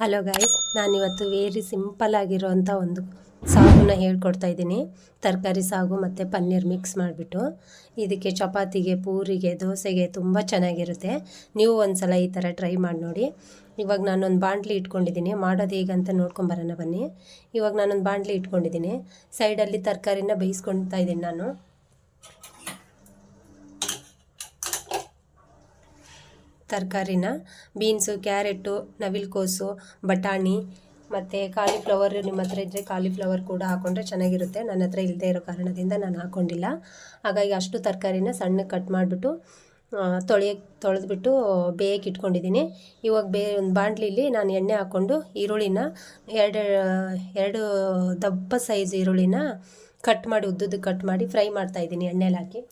Hello guys ನಾನಿವತ್ತು very simple ಆಗಿರೋವಂಥ ಒಂದು ಸಾಗುನ ಹೇಳ್ಕೊಡ್ತಾ ಇದ್ದೀನಿ. ತರಕಾರಿ ಸಾಗು ಮತ್ತು ಪನ್ನೀರ್ ಮಿಕ್ಸ್ ಮಾಡಿಬಿಟ್ಟು. ಇದಕ್ಕೆ ಚಪಾತಿಗೆ, ಪೂರಿಗೆ, ದೋಸೆಗೆ ತುಂಬ ಚೆನ್ನಾಗಿರುತ್ತೆ. ನೀವು ಒಂದು ಸಲ ಈ ಥರ ಟ್ರೈ ಮಾಡಿ ನೋಡಿ. ಇವಾಗ ನಾನೊಂದು ಬಾಂಡ್ಲಿ ಇಟ್ಕೊಂಡಿದ್ದೀನಿ. ಮಾಡೋದು ಹೇಗಂತ ನೋಡ್ಕೊಂಬರೋಣ ಬನ್ನಿ. ಇವಾಗ ನಾನೊಂದು ಬಾಂಡ್ಲಿ ಇಟ್ಕೊಂಡಿದ್ದೀನಿ. ಸೈಡಲ್ಲಿ ತರಕಾರಿನ ಬೇಯಿಸ್ಕೊಳ್ತಾ ಇದ್ದೀನಿ ನಾನು. ತರಕಾರಿನ ಬೀನ್ಸು, ಕ್ಯಾರೆಟು, ನವಿಲುಕೋಸು, ಬಟಾಣಿ ಮತ್ತು ಕಾಲಿಫ್ಲವರ್ ನಿಮ್ಮ ಹತ್ರ ಇದ್ದರೆ ಕಾಲಿಫ್ಲವರ್ ಕೂಡ ಹಾಕ್ಕೊಂಡ್ರೆ ಚೆನ್ನಾಗಿರುತ್ತೆ. ನನ್ನ ಹತ್ರ ಇಲ್ಲದೆ ಇರೋ ಕಾರಣದಿಂದ ನಾನು ಹಾಕ್ಕೊಂಡಿಲ್ಲ ಹಾಗಾಗಿ ಅಷ್ಟು ತರಕಾರಿನ ಸಣ್ಣಗೆ ಕಟ್ ಮಾಡಿಬಿಟ್ಟು ತೊಳೆಯಕ್ಕೆ ತೊಳೆದ್ಬಿಟ್ಟು ಬೇಯಕ್ಕೆ ಇಟ್ಕೊಂಡಿದ್ದೀನಿ. ಇವಾಗ ಬೇ, ಒಂದು ಬಾಂಡ್ಲಿಲಿ ನಾನು ಎಣ್ಣೆ ಹಾಕ್ಕೊಂಡು ಈರುಳ್ಳಿನ ಎರಡು ಎರಡು ದಪ್ಪ ಸೈಜ್ ಈರುಳ್ಳಿನ ಕಟ್ ಮಾಡಿ, ಉದ್ದುದ್ದು ಕಟ್ ಮಾಡಿ ಫ್ರೈ ಮಾಡ್ತಾಯಿದ್ದೀನಿ ಎಣ್ಣೆಲಿ ಹಾಕಿ.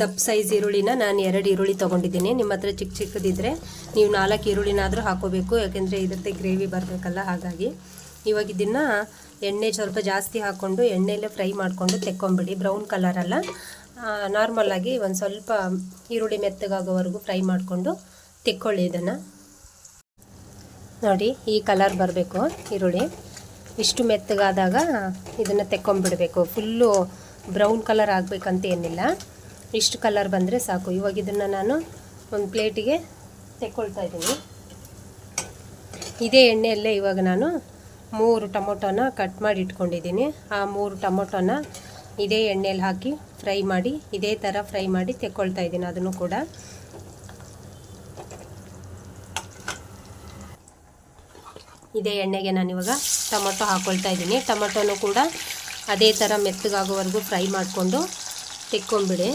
ದಪ್ಪ ಸೈಜ್ ಈರುಳ್ಳಿನ ನಾನು ಎರಡು ಈರುಳ್ಳಿ ತೊಗೊಂಡಿದ್ದೀನಿ. ನಿಮ್ಮ ಹತ್ರ ಚಿಕ್ಕ ಚಿಕ್ಕದಿದ್ದರೆ ನೀವು ನಾಲ್ಕು ಈರುಳ್ಳಿನಾದರೂ ಹಾಕೋಬೇಕು. ಯಾಕೆಂದರೆ ಇದ್ರದ್ದೇ ಗ್ರೇವಿ ಬರಬೇಕಲ್ಲ, ಹಾಗಾಗಿ. ಇವಾಗ ಇದನ್ನು ಎಣ್ಣೆ ಸ್ವಲ್ಪ ಜಾಸ್ತಿ ಹಾಕ್ಕೊಂಡು ಎಣ್ಣೆಯಲ್ಲೇ ಫ್ರೈ ಮಾಡಿಕೊಂಡು ತೆಕ್ಕೊಂಬಿಡಿ. ಬ್ರೌನ್ ಕಲರಲ್ಲ ನಾರ್ಮಲ್ಲಾಗಿ ಒಂದು ಸ್ವಲ್ಪ ಈರುಳ್ಳಿ ಮೆತ್ತಗಾಗೋವರೆಗೂ ಫ್ರೈ ಮಾಡಿಕೊಂಡು ತೆಕ್ಕೊಳ್ಳಿ ಇದನ್ನು. ನೋಡಿ, ಈ ಕಲರ್ ಬರಬೇಕು ಈರುಳ್ಳಿ. ಇಷ್ಟು ಮೆತ್ತಗಾದಾಗ ಇದನ್ನು ತೆಕ್ಕೊಂಬಿಡಬೇಕು. ಫುಲ್ಲು ಬ್ರೌನ್ ಕಲರ್ ಆಗಬೇಕಂತ ಏನಿಲ್ಲ. ಇಷ್ಟು ಕಲರ್ ಬಂದರೆ ಸಾಕು. ಇವಾಗ ಇದನ್ನು ನಾನು ಒಂದು ಪ್ಲೇಟಿಗೆ ತೆಕ್ಕೊಳ್ತಾ ಇದ್ದೀನಿ. ಇದೇ ಎಣ್ಣೆಯಲ್ಲೇ ಇವಾಗ ನಾನು ಮೂರು ಟೊಮೊಟೊನ ಕಟ್ ಮಾಡಿ ಇಟ್ಕೊಂಡಿದ್ದೀನಿ. ಆ ಮೂರು ಟೊಮೊಟೊನ ಇದೇ ಎಣ್ಣೆಯಲ್ಲಿ ಹಾಕಿ ಫ್ರೈ ಮಾಡಿ, ಇದೇ ಥರ ಫ್ರೈ ಮಾಡಿ ತೆಕ್ಕೊಳ್ತಾ ಇದ್ದೀನಿ ಅದನ್ನು ಕೂಡ. ಇದೇ ಎಣ್ಣೆಗೆ ನಾನು ಇವಾಗ ಟೊಮೊಟೊ ಹಾಕ್ಕೊಳ್ತಾ ಇದ್ದೀನಿ. ಟೊಮೊಟೊನೂ ಕೂಡ ಅದೇ ಥರ ಮೆತ್ತಗಾಗೋವರೆಗೂ ಫ್ರೈ ಮಾಡಿಕೊಂಡು ತೆಕ್ಕೊಂಬಿಡಿ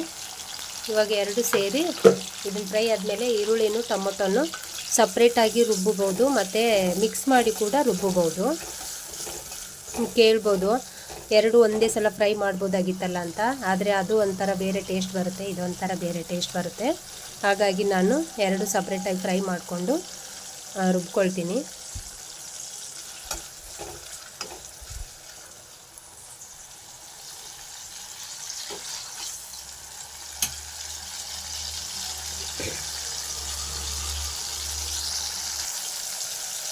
ಇವಾಗ ಎರಡು ಸೇರಿ ಇದನ್ನು ಫ್ರೈ ಆದಮೇಲೆ ಈರುಳ್ಳಿನೂ ಟೊಮೊಟೊನು ಸಪ್ರೇಟಾಗಿ ರುಬ್ಬಬೋದು ಮತ್ತು ಮಿಕ್ಸ್ ಮಾಡಿ ಕೂಡ ರುಬ್ಬಬೋದು ಕೇಳ್ಬೋದು, ಎರಡು ಒಂದೇ ಸಲ ಫ್ರೈ ಮಾಡ್ಬೋದಾಗಿತ್ತಲ್ಲ ಅಂತ, ಆದರೆ ಅದು ಒಂಥರ ಬೇರೆ ಟೇಸ್ಟ್ ಬರುತ್ತೆ ಇದೊಂಥರ ಬೇರೆ ಟೇಸ್ಟ್ ಬರುತ್ತೆ. ಹಾಗಾಗಿ ನಾನು ಎರಡು ಸಪ್ರೇಟಾಗಿ ಫ್ರೈ ಮಾಡಿಕೊಂಡು ರುಬ್ಕೊಳ್ತೀನಿ.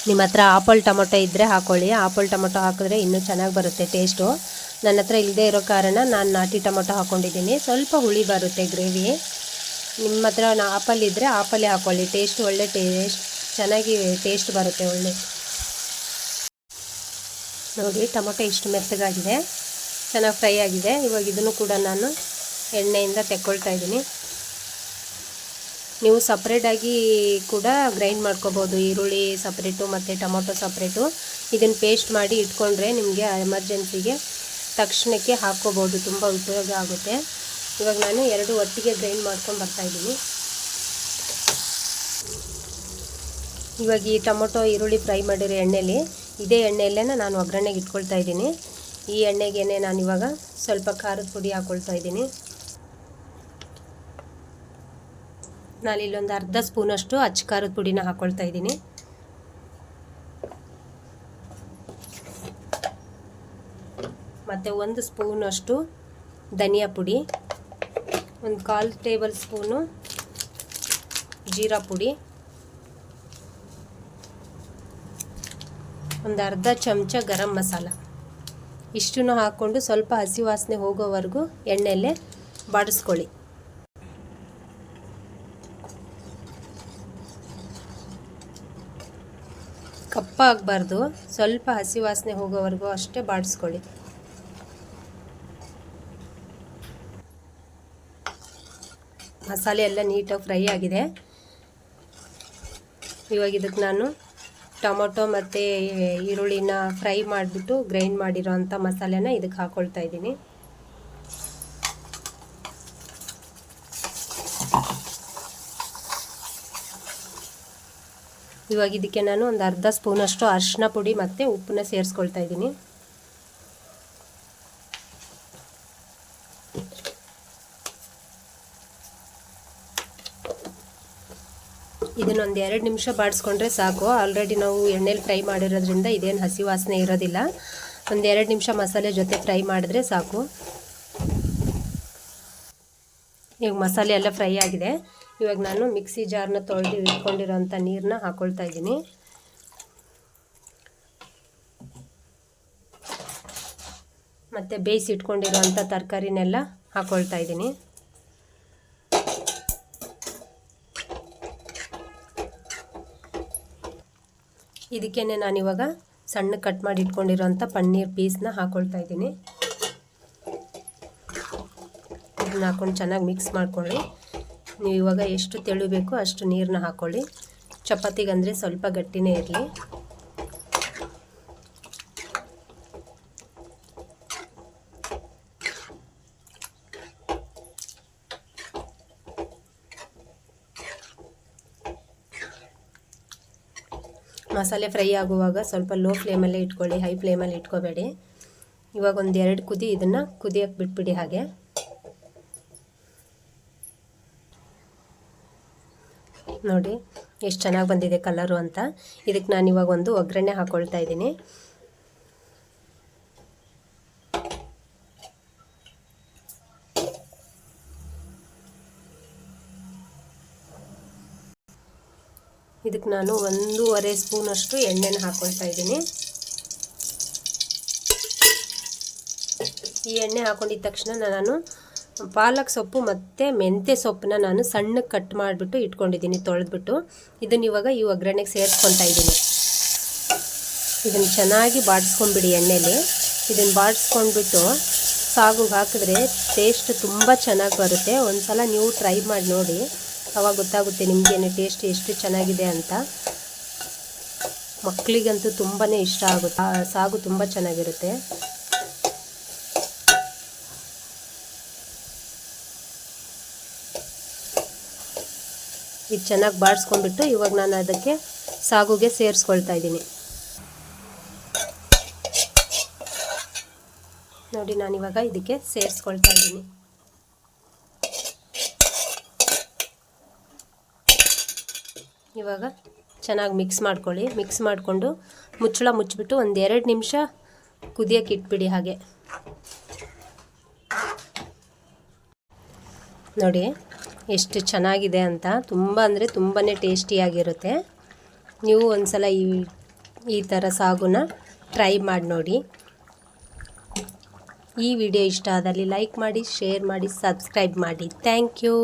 ನಿಮ್ಮ ಹತ್ರ ಆಪಲ್ ಟೊಮೊಟೊ ಇದ್ದರೆ ಹಾಕ್ಕೊಳ್ಳಿ ಆಪಲ್ ಟೊಮೊಟೊ ಹಾಕಿದ್ರೆ ಇನ್ನೂ ಚೆನ್ನಾಗಿ ಬರುತ್ತೆ ಟೇಸ್ಟು. ನನ್ನ ಹತ್ರ ಇಲ್ಲದೆ ಇರೋ ಕಾರಣ ನಾನು ನಾಟಿ ಟೊಮೊಟೊ ಹಾಕ್ಕೊಂಡಿದ್ದೀನಿ ಸ್ವಲ್ಪ ಹುಳಿ ಬರುತ್ತೆ ಗ್ರೇವಿ. ನಿಮ್ಮ ಹತ್ರ ಆಪಲ್ ಇದ್ದರೆ ಆಪಲ್ಲೇ ಹಾಕ್ಕೊಳ್ಳಿ ಟೇಸ್ಟ್ ಒಳ್ಳೆ ಟೇಸ್ಟ್, ಚೆನ್ನಾಗಿ ಟೇಸ್ಟ್ ಬರುತ್ತೆ ಒಳ್ಳೆ. ನೋಡಿ, ಟೊಮೊಟೊ ಇಷ್ಟು ಮೆತ್ತಗಾಗಿದೆ. ಚೆನ್ನಾಗಿ ಫ್ರೈ ಆಗಿದೆ. ಇವಾಗ ಇದನ್ನು ಕೂಡ ನಾನು ಎಣ್ಣೆಯಿಂದ ತೆಕ್ಕೊಳ್ತಾ ಇದ್ದೀನಿ. ನೀವು ಸಪ್ರೇಟಾಗಿ ಕೂಡ ಗ್ರೈಂಡ್ ಮಾಡ್ಕೋಬೋದು. ಈರುಳ್ಳಿ ಸಪ್ರೇಟು ಮತ್ತು ಟೊಮೊಟೊ ಸಪ್ರೇಟು ಇದನ್ನು ಪೇಸ್ಟ್ ಮಾಡಿ ಇಟ್ಕೊಂಡ್ರೆ ನಿಮಗೆ ಎಮರ್ಜೆನ್ಸಿಗೆ ತಕ್ಷಣಕ್ಕೆ ಹಾಕ್ಕೋಬೋದು. ತುಂಬ ಉಪಯೋಗ ಆಗುತ್ತೆ. ಇವಾಗ ನಾನು ಎರಡು ಒಟ್ಟಿಗೆ ಗ್ರೈಂಡ್ ಮಾಡ್ಕೊಂಡು ಬರ್ತಾಯಿದ್ದೀನಿ ಇವಾಗ ಈ ಟೊಮೊಟೊ, ಈರುಳ್ಳಿ ಫ್ರೈ ಮಾಡಿರೋ ಎಣ್ಣೆಲಿ ಇದೇ ಎಣ್ಣೆಯಲ್ಲೇ ನಾನು ಒಗ್ಗರಣೆಗೆ ಇಟ್ಕೊಳ್ತಾ ಇದ್ದೀನಿ. ಈ ಎಣ್ಣೆಗೆ ನಾನು ಇವಾಗ ಸ್ವಲ್ಪ ಖಾರದ ಪುಡಿ ಹಾಕ್ಕೊಳ್ತಾ ಇದ್ದೀನಿ. ನಾನು ಇಲ್ಲೊಂದು ಅರ್ಧ ಸ್ಪೂನಷ್ಟು ಅಚ್ಚ ಖಾರದ ಪುಡಿನ ಹಾಕ್ಕೊಳ್ತಾ ಇದ್ದೀನಿ. ಮತ್ತು ಒಂದು ಸ್ಪೂನಷ್ಟು ಧನಿಯಾ ಪುಡಿ, ಒಂದು ಕಾಲು ಟೇಬಲ್ ಸ್ಪೂನು ಜೀರಾ ಪುಡಿ, ಒಂದು ಅರ್ಧ ಚಮಚ ಗರಂ ಮಸಾಲ. ಇಷ್ಟನ್ನು ಹಾಕ್ಕೊಂಡು ಸ್ವಲ್ಪ ಹಸಿ ವಾಸನೆ ಹೋಗೋವರೆಗೂ ಎಣ್ಣೆಯಲ್ಲೇ ಬಾಡಿಸ್ಕೊಳ್ಳಿ. ಕಪ್ಪಾಗಬಾರ್ದು. ಸ್ವಲ್ಪ ಹಸಿ ವಾಸನೆ ಹೋಗೋವರೆಗೂ ಅಷ್ಟೇ ಬಾಡಿಸ್ಕೊಳ್ಳಿ. ಮಸಾಲೆ ಎಲ್ಲ ನೀಟಾಗಿ ಫ್ರೈ ಆಗಿದೆ. ಇವಾಗ ಇದಕ್ಕೆ ನಾನು ಟೊಮೊಟೊ ಮತ್ತು ಈರುಳ್ಳಿನ ಫ್ರೈ ಮಾಡಿಬಿಟ್ಟು ಗ್ರೈಂಡ್ ಮಾಡಿರೋ ಅಂಥ ಮಸಾಲೆನ ಇದಕ್ಕೆ ಹಾಕ್ಕೊಳ್ತಾ ಇದ್ದೀನಿ. ಇವಾಗ ಇದಕ್ಕೆ ನಾನು ಒಂದು ಅರ್ಧ ಸ್ಪೂನಷ್ಟು ಅರಿಶಿನ ಪುಡಿ ಮತ್ತು ಉಪ್ಪನ್ನ ಸೇರಿಸ್ಕೊಳ್ತಾ ಇದ್ದೀನಿ. ಇದನ್ನೊಂದು ಎರಡು ನಿಮಿಷ ಬಾಡಿಸ್ಕೊಂಡ್ರೆ ಸಾಕು. ಆಲ್ರೆಡಿ ನಾವು ಎಣ್ಣೆಲಿ ಫ್ರೈ ಮಾಡಿರೋದ್ರಿಂದ ಇದೇನು ಹಸಿ ವಾಸನೆ ಇರೋದಿಲ್ಲ. ಒಂದು ಎರಡು ನಿಮಿಷ ಮಸಾಲೆ ಜೊತೆ ಫ್ರೈ ಮಾಡಿದ್ರೆ ಸಾಕು. ಈಗ ಮಸಾಲೆ ಎಲ್ಲ ಫ್ರೈ ಆಗಿದೆ. ಇವಾಗ ನಾನು ಮಿಕ್ಸಿ ಜಾರ್ನ ತೊಳೆದು ಇಟ್ಕೊಂಡಿರೋಂಥ ನೀರನ್ನ ಹಾಕ್ಕೊಳ್ತಾ ಇದ್ದೀನಿ. ಮತ್ತು ಬೇಯಿಸಿ ಇಟ್ಕೊಂಡಿರೋಂಥ ತರಕಾರಿನೆಲ್ಲ ಹಾಕ್ಕೊಳ್ತಾ ಇದ್ದೀನಿ. ಇದಕ್ಕೇನೆ ನಾನಿವಾಗ ಸಣ್ಣ ಕಟ್ ಮಾಡಿ ಇಟ್ಕೊಂಡಿರೋಂಥ ಪನ್ನೀರ್ ಪೀಸ್ನ ಹಾಕ್ಕೊಳ್ತಾ ಇದ್ದೀನಿ. ಇದನ್ನ ಹಾಕ್ಕೊಂಡು ಚೆನ್ನಾಗಿ ಮಿಕ್ಸ್ ಮಾಡ್ಕೊಳ್ಳಿ. ನೀವು ಇವಾಗ ಎಷ್ಟು ತೆಳು ಬೇಕೋ ಅಷ್ಟು ನೀರನ್ನ ಹಾಕ್ಕೊಳ್ಳಿ ಚಪಾತಿಗಂದರೆ ಸ್ವಲ್ಪ ಗಟ್ಟಿನೇ ಇರಲಿ. ಮಸಾಲೆ ಫ್ರೈ ಆಗುವಾಗ ಸ್ವಲ್ಪ ಲೋ ಫ್ಲೇಮಲ್ಲೇ ಇಟ್ಕೊಳ್ಳಿ ಹೈ ಫ್ಲೇಮಲ್ಲಿ ಇಟ್ಕೋಬೇಡಿ. ಇವಾಗ ಒಂದು ಎರಡು ಕುದಿ ಇದನ್ನು ಕುದಿಯೋಕ್ಕೆ ಬಿಟ್ಬಿಡಿ ಹಾಗೆ. ನೋಡಿ, ಎಷ್ಟು ಚೆನ್ನಾಗಿ ಬಂದಿದೆ ಕಲರು ಅಂತ. ಇದಕ್ಕೆ ನಾನು ಇವಾಗ ಒಂದು ಒಗ್ಗರಣೆ ಹಾಕ್ಕೊಳ್ತಾ ಇದ್ದೀನಿ. ಇದಕ್ಕೆ ನಾನು ಒಂದೂವರೆ ಸ್ಪೂನಷ್ಟು ಎಣ್ಣೆನ ಹಾಕ್ಕೊಳ್ತಾ ಇದ್ದೀನಿ. ಈ ಎಣ್ಣೆ ಹಾಕೊಂಡಿದ ತಕ್ಷಣ ನಾನು ಪಾಲಕ್ ಸೊಪ್ಪು ಮತ್ತು ಮೆಂತ್ಯ ಸೊಪ್ಪನ್ನ ನಾನು ಸಣ್ಣಗೆ ಕಟ್ ಮಾಡಿಬಿಟ್ಟು ಇಟ್ಕೊಂಡಿದ್ದೀನಿ, ತೊಳೆದ್ಬಿಟ್ಟು. ಇದನ್ನ ಇವಾಗ ಈ ಒಗ್ಗರಣೆಗೆ ಸೇರಿಸ್ಕೊತಾ ಇದ್ದೀನಿ. ಇದನ್ನು ಚೆನ್ನಾಗಿ ಬಾಡಿಸ್ಕೊಂಬಿಡಿ ಎಣ್ಣೆಲಿ. ಇದನ್ನು ಬಾಡಿಸ್ಕೊಂಡ್ಬಿಟ್ಟು ಸಾಗುಗೆ ಹಾಕಿದ್ರೆ ಟೇಸ್ಟ್ ತುಂಬ ಚೆನ್ನಾಗಿ ಬರುತ್ತೆ. ಒಂದು ಸಲ ನೀವು ಟ್ರೈ ಮಾಡಿ ನೋಡಿ. ಅವಾಗ ಗೊತ್ತಾಗುತ್ತೆ ನಿಮಗೇನು ಟೇಸ್ಟ್ ಎಷ್ಟು ಚೆನ್ನಾಗಿದೆ ಅಂತ. ಮಕ್ಕಳಿಗಂತೂ ತುಂಬಾ ಇಷ್ಟ ಆಗುತ್ತೆ. ಸಾಗು ತುಂಬ ಚೆನ್ನಾಗಿರುತ್ತೆ. ಇದು ಚೆನ್ನಾಗಿ ಬಾಡಿಸ್ಕೊಂಡ್ಬಿಟ್ಟು ಇವಾಗ ನಾನು ಅದಕ್ಕೆ ಸಾಗುಗೆ ಸೇರಿಸ್ಕೊಳ್ತಾ ಇದ್ದೀನಿ. ನೋಡಿ ನಾನಿವಾಗ ಇದಕ್ಕೆ ಸೇರಿಸ್ಕೊಳ್ತಾ ಇದ್ದೀನಿ. ಇವಾಗ ಚೆನ್ನಾಗಿ ಮಿಕ್ಸ್ ಮಾಡ್ಕೊಳ್ಳಿ. ಮಿಕ್ಸ್ ಮಾಡಿಕೊಂಡು ಮುಚ್ಚಳ ಮುಚ್ಚಿಬಿಟ್ಟು ಒಂದು ಎರಡು ನಿಮಿಷ ಕುದಿಯೋಕೆ ಇಟ್ಬಿಡಿ ಹಾಗೆ. ನೋಡಿ ಎಷ್ಟು ಚೆನ್ನಾಗಿದೆ ಅಂತ ತುಂಬ ಅಂದರೆ ತುಂಬಾ ಟೇಸ್ಟಿಯಾಗಿರುತ್ತೆ. ನೀವು ಒಂದು ಸಲ ಈ ಈ ಥರ ಸಾಗುನ ಟ್ರೈ ಮಾಡಿ ನೋಡಿ. ಈ ವಿಡಿಯೋ ಇಷ್ಟ ಆದಲ್ಲಿ ಲೈಕ್ ಮಾಡಿ, ಶೇರ್ ಮಾಡಿ, ಸಬ್ಸ್ಕ್ರೈಬ್ ಮಾಡಿ. Thank you.